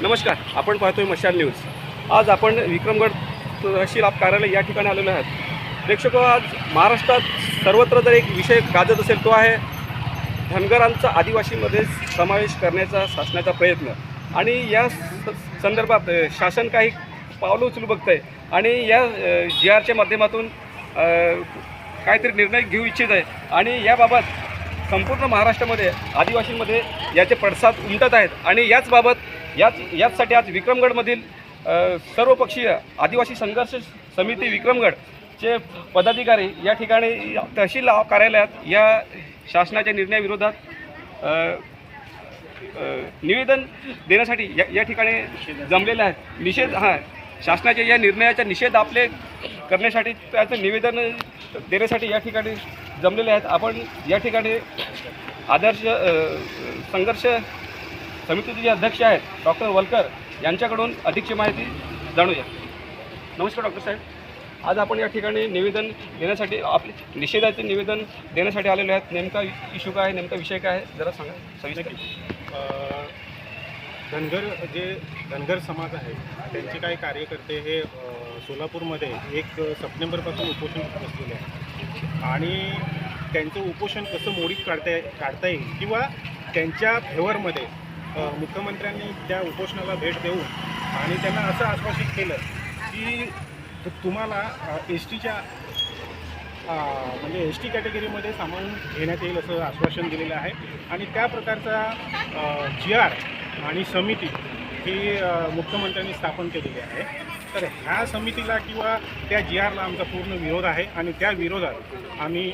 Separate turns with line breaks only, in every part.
नमस्कार आपण पाहतोय मशाल न्यूज. आज आपण विक्रमगड तहसील आप कार्यालय या ठिकाणी आलेलो आहात. प्रेक्षक आज महाराष्ट्रात सर्वत्र जर एक विषय गाजत असेल तो आहे धनगरांचा आदिवासीमध्ये समावेश करण्याचा शासनाचा प्रयत्न. आणि या स- संदर्भात शासन काही पावलं उचलू बघतं आहे आणि या जी आरच्या माध्यमातून काहीतरी निर्णय घेऊ इच्छित आहे. आणि याबाबत संपूर्ण महाराष्ट्रामध्ये आदिवासींमध्ये याचे पडसाद उमटत आहेत. आणि याचबाबत याच याचसाठी आज विक्रमगडमधील सर्वपक्षीय आदिवासी संघर्ष समिती विक्रमगडचे पदाधिकारी या ठिकाणी या तहसील कार्यालयात या शासनाच्या निर्णयाविरोधात निवेदन देण्यासाठी या या ठिकाणी जमलेले आहेत. निषेध हां शासनाच्या या निर्णयाचा निषेध आपले करण्यासाठी त्याचं निवेदन देण्यासाठी या ठिकाणी जमलेले आहेत. आपण या ठिकाणी आदर्श संघर्ष समितीचे जे अध्यक्ष आहेत डॉक्टर वलकर यांच्याकडून अधिकची माहिती जाणूया. नमस्कार डॉक्टर साहेब. आज आपण या ठिकाणी निवेदन देण्यासाठी आपले निषेधाचे निवेदन देण्यासाठी आलेले आहेत. नेमका इशू काय नेमका विषय काय आहे जरा सांगा. सविस्तर.
धनगर जे धनगर समाज आहे त्यांचे काही कार्यकर्ते हे सोलापूरमध्ये एक सप्टेंबरपासून उपोषण बसलेले आहे आणि त्यांचं उपोषण कसं मोडीत काढता काढता येईल किंवा त्यांच्या फेवरमध्ये मुख्यमंत्र्यांनी त्या उपोषणाला भेट देऊन आणि त्यांना असं आश्वासित केलं की तुम्हाला एस टीच्या म्हणजे एस टी कॅटेगरीमध्ये सामावून घेण्यात येईल असं आश्वासन दिलेलं आहे. आणि त्या प्रकारचा जी आर आणि समिती ही मुख्यमंत्र्यांनी स्थापन केलेली आहे. तर ह्या समितीला किंवा त्या जी आरला आमचा पूर्ण विरोध आहे आणि त्या विरोधात आम्ही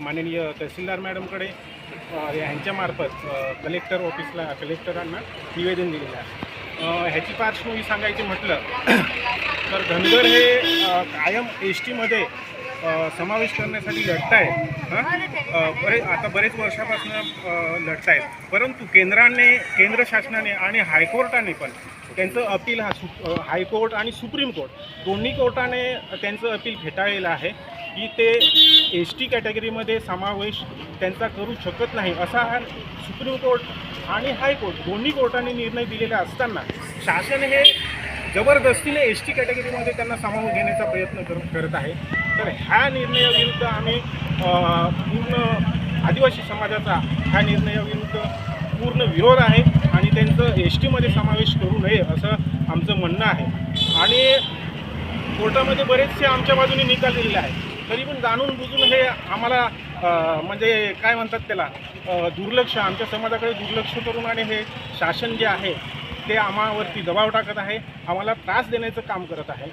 माननीय तहसीलदार मॅडमकडे ह्यांच्यामार्फत यांच्यामार्फत कलेक्टर ऑफिसला कलेक्टरांना निवेदन दिलेलं आहे. ह्याची पार्श्वभूमी सांगायची म्हटलं तर धनगर हे कायम एस टीमध्ये समावेश करण्यासाठी लढतायत. आहे बरे आता बरेच वर्षापासून लढतायत. परंतु केंद्राने केंद्र शासनाने आणि हायकोर्टाने पण त्यांचं अपील हा सु हायकोर्ट आणि सुप्रीम कोर्ट दोन्ही कोर्टाने त्यांचं अपील फेटाळलेलं आहे. की ते एस टी कॅटेगरीमध्ये समावेश त्यांचा करू शकत नाही असा हा सुप्रीम कोर्ट आणि हायकोर्ट दोन्ही कोर्टाने निर्णय दिलेला असताना शासन हे जबरदस्तीने एस टी कॅटेगरीमध्ये त्यांना सामावून घेण्याचा प्रयत्न कर करत आहे. तर ह्या निर्णयाविरुद्ध आम्ही पूर्ण आदिवासी समाजाचा ह्या निर्णयाविरुद्ध पूर्ण विरोध आहे आणि त्यांचं एस टीमध्ये समावेश करू नये असं आमचं म्हणणं आहे. आणि कोर्टामध्ये बरेचसे आमच्या बाजूने निकाल दिलेले आहे तरी पण जाणून बुजून हे आम्हाला म्हणजे काय म्हणतात त्याला दुर्लक्ष आमच्या समाजाकडे दुर्लक्ष करून आणि हे शासन जे आहे ते आम्हावरती दबाव टाकत आहे. आम्हाला त्रास देण्याचं काम करत आहे.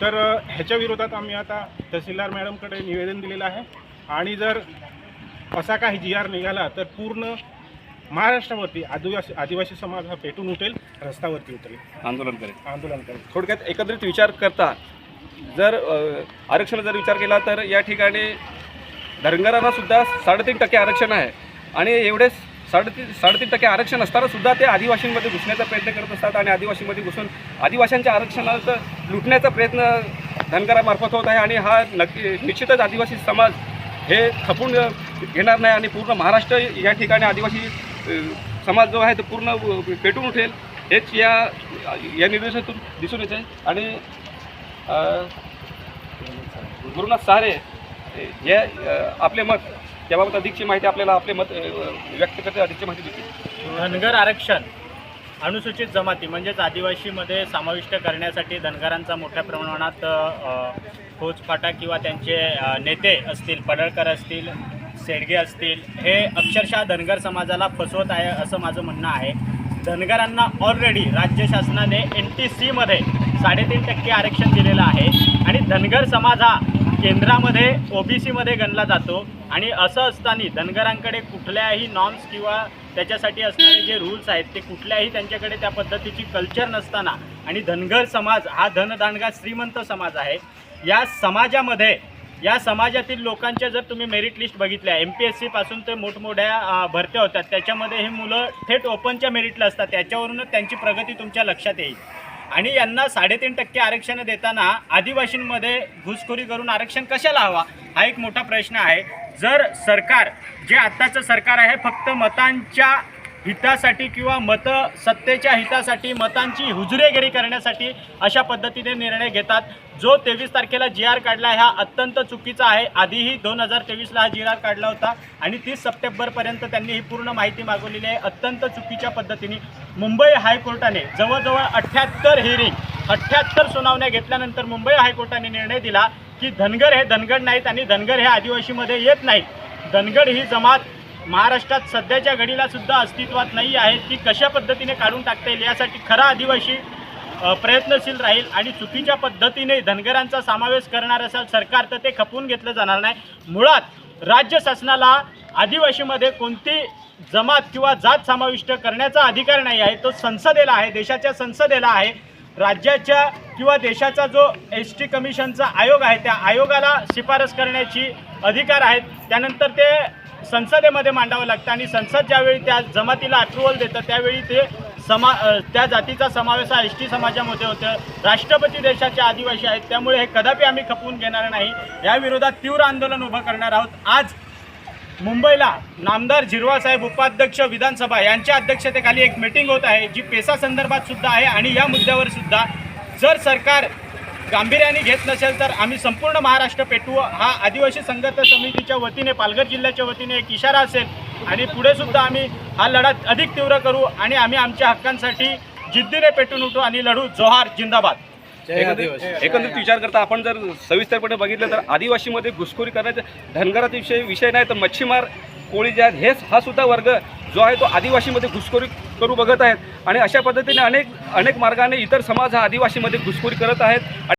तर ह्याच्या विरोधात आम्ही आता तहसीलदार मॅडमकडे निवेदन दिलेलं आहे. आणि जर असा काही जी आर निघाला तर पूर्ण महाराष्ट्रावरती आदिवासी आदिवासी समाज हा पेटून उठेल रस्त्यावरती उतरेल.
आंदोलन करेल.
आंदोलन करेल.
थोडक्यात एकत्रित विचार करता जर आरक्षणाचा जर विचार केला तर या ठिकाणी धनगरांनासुद्धा साडेतीन टक्के आरक्षण आहे. आणि एवढे साडेतीन साडेतीन टक्के आरक्षण असतानासुद्धा ते आदिवासींमध्ये घुसण्याचा प्रयत्न करत असतात आणि आदिवासीमध्ये घुसून आदिवासींच्या आरक्षणाचं लुटण्याचा प्रयत्न धनगरामार्फत होत आहे आणि हा नक्की निश्चितच आदिवासी समाज हे खपून घेणार नाही आणि पूर्ण महाराष्ट्र या ठिकाणी आदिवासी समाज जो आहे तो पूर्ण पेटून उठेल हेच या या निर्देशातून दिसून येते. आणि गुरुनाथ सहारे हे आपले मत त्याबाबत अधिकची माहिती आपल्याला आपले मत व्यक्त करते अधिकची माहिती देते
धनगर आरक्षण अनुसूचित जमाती म्हणजेच आदिवासीमध्ये समाविष्ट करण्यासाठी धनगरांचा मोठ्या प्रमाणात खोचफाटा किंवा त्यांचे नेते असतील पडळकर असतील शेडगे असतील हे अक्षरशः धनगर समाजाला फसवत आहे असं माझं म्हणणं आहे. धनगरांना ऑलरेडी राज्य शासनाने एन टी सीमध्ये साडेतीन टक्के आरक्षण दिलेलं आहे. आणि धनगर समाज हा केंद्रामध्ये ओ बी सीमध्ये गणला जातो. आणि असं असताना धनगरांकडे कुठल्याही नॉर्म्स किंवा त्याच्यासाठी असणारे जे रूल्स आहेत ते कुठल्याही त्यांच्याकडे त्या पद्धतीची कल्चर नसताना आणि धनगर समाज हा धनदांडगा श्रीमंत समाज आहे. या समाजामध्ये या समाजातील लोकांच्या जर तुम्ही मेरिट लिस्ट बघितल्या एम पी एस सीपासून ते मोठमोठ्या भरत्या होतात. त्याच्यामध्ये हे मुलं थेट ओपनच्या मेरिटला असतात. त्याच्यावरूनच त्यांची प्रगती तुमच्या लक्षात येईल. आणि यांना साडेतीन टक्के आरक्षण देताना आदिवासींमध्ये घुसखोरी करून आरक्षण कशाला हवा? हा एक मोठा प्रश्न आहे. जर सरकार जे आत्ताचं सरकार आहे फक्त मतांच्या हितासाठी किंवा मत सत्तेच्या हितासाठी मतांची हुजुरेगिरी करण्यासाठी अशा पद्धतीने निर्णय घेतात. जो तेवीस तारखेला जी आर काढला हा अत्यंत चुकीचा आहे. आधीही दोन हजार तेवीसला हा जी आर काढला होता आणि तीस सप्टेंबरपर्यंत त्यांनी ही पूर्ण माहिती मागवलेली आहे. अत्यंत चुकीच्या पद्धतीने मुंबई हायकोर्टाने जवळजवळ अठ्ठ्याहत्तर हिअरिंग अठ्ठ्याहत्तर सुनावण्या घेतल्यानंतर मुंबई हायकोर्टाने निर्णय दिला की धनगर हे धनगड नाहीत आणि धनगर हे आदिवासीमध्ये येत नाहीत. धनगड ही जमात महाराष्ट्रात सध्याच्या घडीला सुद्धा अस्तित्वात नाही आहे ती कशा पद्धतीने काढून टाकता येईल यासाठी खरा आदिवासी प्रयत्नशील राहील आणि चुकीच्या पद्धतीने धनगरांचा समावेश करणार असेल सरकार तर ते खपवून घेतलं जाणार नाही. मुळात राज्य शासनाला आदिवासीमध्ये कोणती जमात किंवा जात समाविष्ट करण्याचा अधिकार नाही आहे तो संसदेला आहे देशाच्या संसदेला आहे. राज्याच्या किंवा देशाचा जो एस टी कमिशनचा आयोग आहे त्या आयोगाला शिफारस करण्याची अधिकार आहेत. त्यानंतर ते संसदेमध्ये मांडावं लागतं आणि संसद ज्यावेळी त्या जमातीला अप्रुव्हल देतं त्यावेळी ते समा त्या जातीचा समावेश हा एस टी समाजामध्ये होतं. राष्ट्रपती देशाचे आदिवासी आहेत. त्यामुळे हे कदापि आम्ही खपवून घेणार नाही. या विरोधात तीव्र आंदोलन उभं करणार आहोत. आज मुंबईला नामदार झिरवासाहेब उपाध्यक्ष विधानसभा यांच्या अध्यक्षतेखाली एक मीटिंग होत आहे जी पेसा संदर्भात सुद्धा आहे आणि या मुद्द्यावर सुद्धा जर सरकार गांभीर्याने घेत नसेल तर आम्ही संपूर्ण महाराष्ट्र पेटवू. हा आदिवासी संघर्ष समितीच्या वतीने पालघर जिल्ह्याच्या वतीने एक इशारा असेल. आणि पुढे सुद्धा आम्ही हा लढा अधिक तीव्र करू आणि आम्ही आमच्या हक्कांसाठी जिद्दीने पेटून उठू आणि लढू. जोहार जिंदाबाद.
एकंदरीत एकंदरीत विचार करता आपण जर सविस्तरपणे बघितलं तर आदिवासीमध्ये घुसखोरी करण्याचा धनगराचा विषय विषय नाही तर मच्छीमार कोळी जे आहेत हेच हा सुद्धा वर्ग जो आहे तो आदिवासीमध्ये घुसखोरी करू बघत आहेत. आणि अशा पद्धतीने अनेक अनेक मार्गाने इतर समाज हा आदिवासीमध्ये घुसखोरी करत आहेत.